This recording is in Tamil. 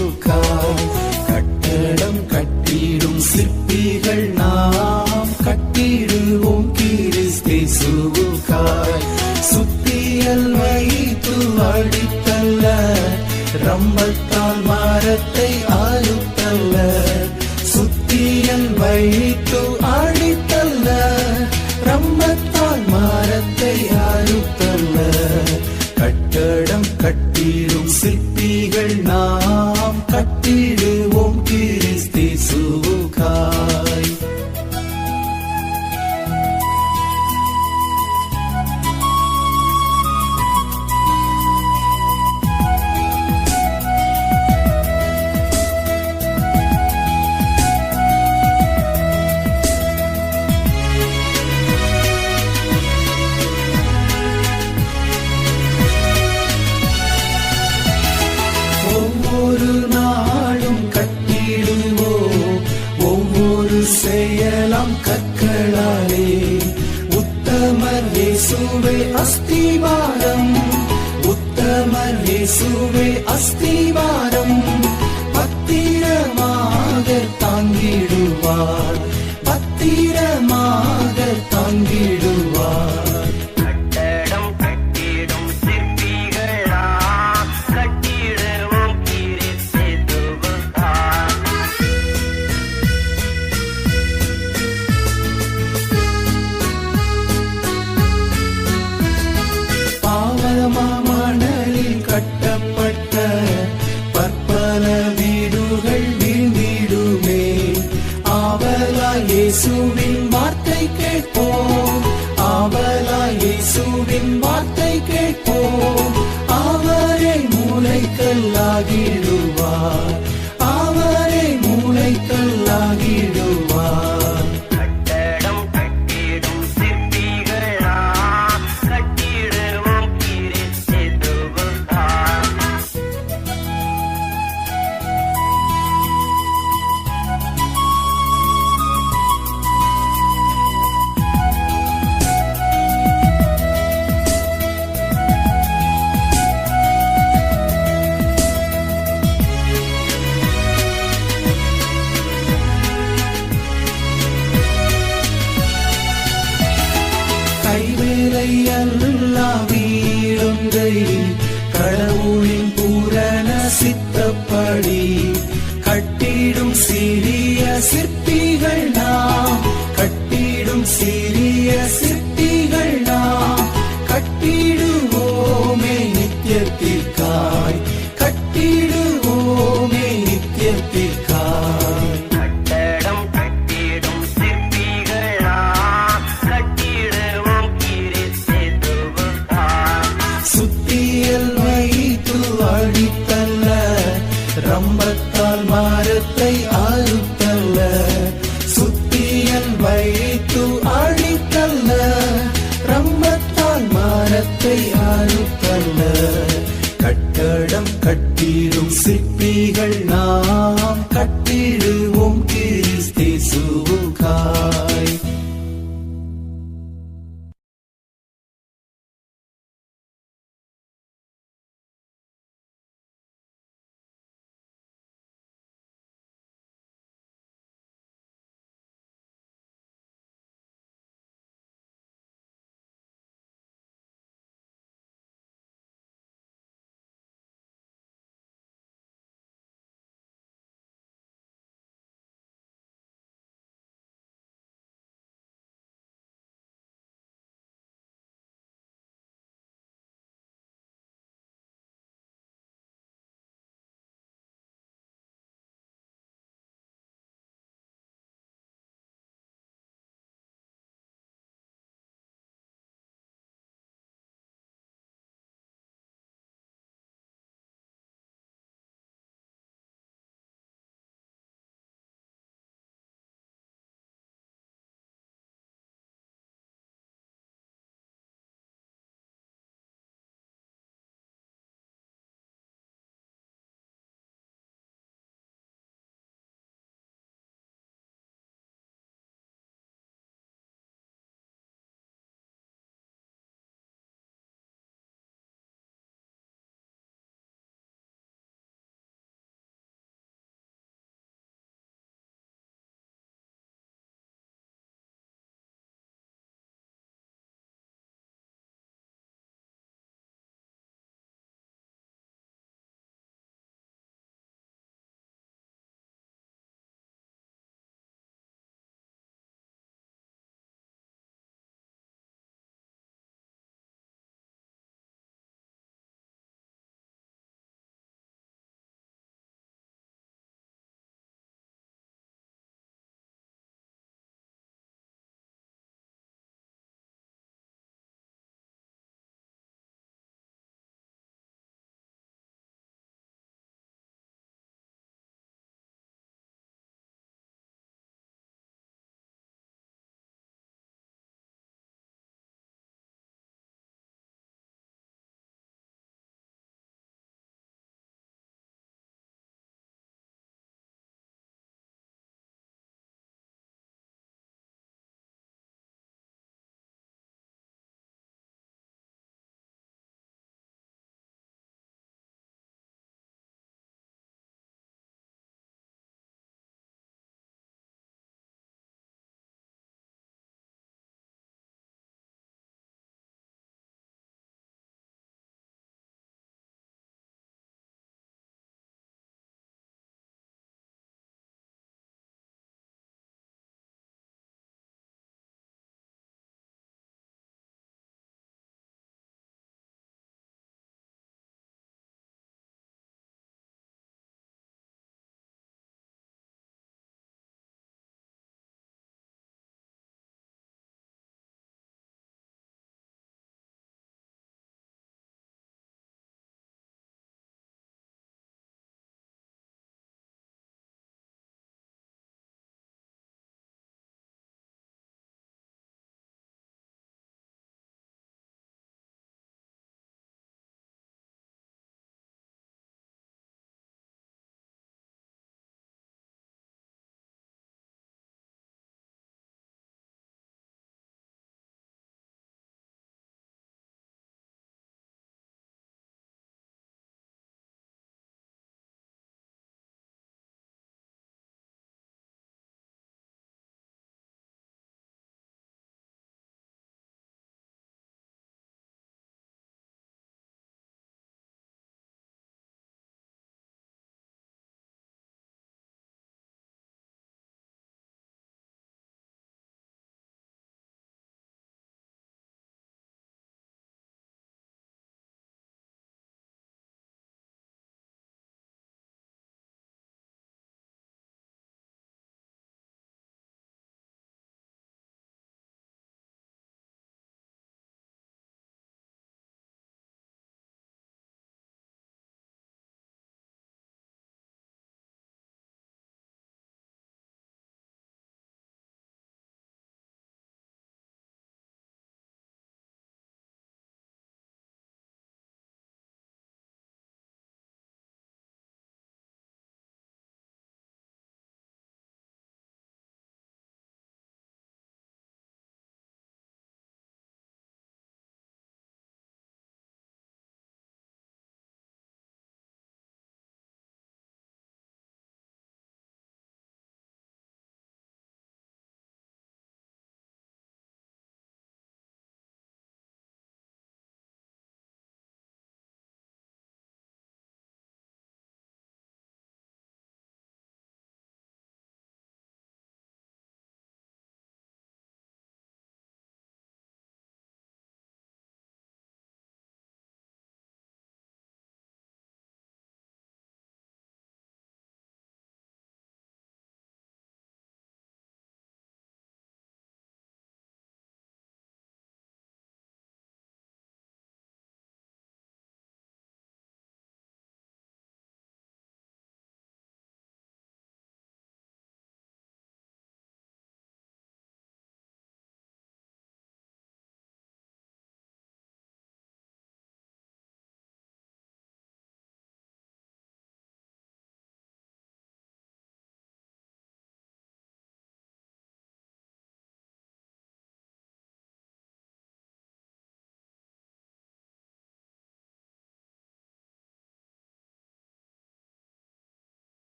கிறிஸ்தேசுக்காய் கட்டடம் கட்டிடும் சிற்பிகள் நாம். கட்டிடுவோம் கிறிஸ்தேசுக்காய் சுத்தியல் வைத்து அடித்தல்ல ரம்பத்தால் மரத்தை ஆ இயேசுவே அஸ்திவாரம் உத்தமர் இயேசுவே கடவுளின் பூரண சித்தப்படி கட்டிடும் சிறிய சிற்பிகள் நாம். கட்டிடும் சிறிய சிற்பிகள் நாம். கட்டிடுவோமே நித்தியத்திற்காய். கட்டிடுவோமே நித்தியத்திற்காய். மரத்தை கட்டடம் கட்டிடும் சிற்பிகள் நாம். கட்ட